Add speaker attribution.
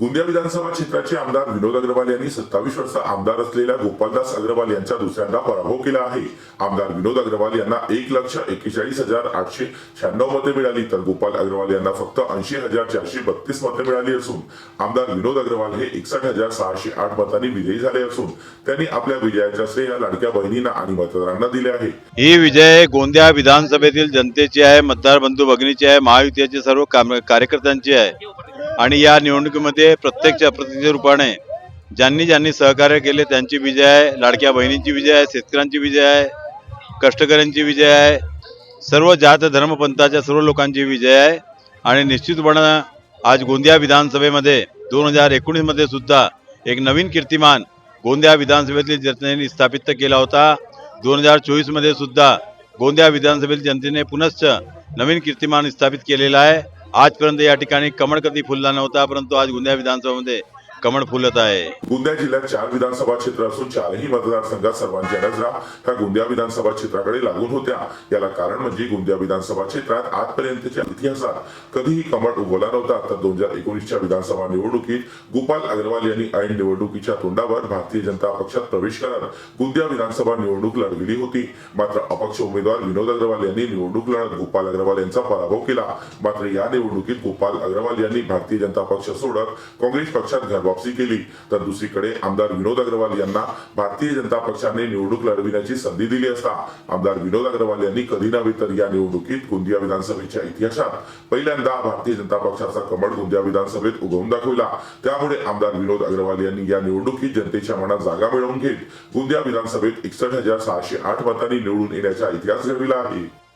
Speaker 1: गोंदिया विधानसभा क्षेत्राचे आमदार विनोद अग्रवाल यांनी सत्तावीस वर्ष आमदार असलेल्या गोपालदास अग्रवाल यांचा दुसऱ्यांदा पराभव केला आहे. आमदार विनोद अग्रवाल यांना एक लक्ष एक्केचाळीस हजार आठशे शहाण्णव मते मिळाली तर गोपाल अग्रवाल यांना फक्त ऐंशी हजार चारशे बत्तीस मते मिळाली असून आमदार विनोद अग्रवाल हे एकसठ हजार सहाशे आठ मतांनी विजयी झाले असून त्यांनी आपल्या विजयाच्या श्रेय लाडक्या बहिणींना आणि मतदारांना दिले आहे.
Speaker 2: ही विजय गोंदिया विधानसभेतील जनतेची आहे मतदार बंधू भगिनीची आहे महायुतीचे सर्व कार्यकर्त्यांची आहे. आणि या निवडणुकीमध्ये प्रत्यक्ष अप्रत्यक्ष रूपाने ज्यांनी ज्यांनी सहकार्य केले त्यांची विजय आहे लाडक्या बहिणींची विजय आहे शेतकऱ्यांची विजय आहे कष्टकऱ्यांची विजय आहे सर्व जात धर्मपंथाच्या सर्व लोकांची विजय आहे. आणि निश्चितपणे आज गोंदिया विधानसभेमध्ये दोन हजार एकोणीसमध्ये सुद्धा एक नवीन कीर्तिमान गोंदिया विधानसभेतील जनतेने स्थापित केला होता. दोन हजार चोवीसमध्ये सुद्धा गोंदिया विधानसभेतील जनतेने पुनश्च नवीन कीर्तिमान स्थापित केलेला आहे. आजपर्यंत या ठिकाणी कमळ कधी फुलला नव्हता परंतु आज गोंदिया विधानसभेमध्ये कमळ फुलत आहे.
Speaker 1: गोंदिया जिल्ह्यात चार विधानसभा क्षेत्र असून चारही मतदारसंघात सर्वांच्या नजरा ह्या गोंदिया विधानसभा क्षेत्राकडे लागून होत्या. याला कारण म्हणजे गोंदिया विधानसभा क्षेत्रात आजपर्यंतच्या इतिहासात कधीही कमळ उगवला नव्हता. तर दोन हजार एकोणीसच्या विधानसभा निवडणुकीत गोपाल अग्रवाल यांनी ऐन निवडणुकीच्या तोंडावर भारतीय जनता पक्षात प्रवेश करत गोंदिया विधानसभा निवडणूक लढविली होती. मात्र अपक्ष उमेदवार विनोद अग्रवाल यांनी निवडणूक लढत गोपाल अग्रवाल यांचा पराभव केला. मात्र या निवडणुकीत गोपाल अग्रवाल यांनी भारतीय जनता पक्ष सोडत काँग्रेस पक्षात घरवापसी केली तर दुसरीकडे आमदार विनोद अग्रवाल यांना भारतीय जनता पक्षाने निवडणूक लढविण्याची संधी दिली असता आमदार विनोद अग्रवाल यांनी कधी नव्हे तर या निवडणुकीत गोंदिया विधानसभेच्या इतिहासात पहिल्यांदा भारतीय जनता पक्षाचा कमळ गोंदिया विधानसभेत उगवून दाखविला. त्यामुळे आमदार विनोद अग्रवाल यांनी या निवडणुकीत जनतेच्या मनात जागा मिळवून घेत गोंदिया विधानसभेत एकसष्ट हजार सहाशे आठ मतांनी निवडून येण्याचा इतिहास घडविला आहे.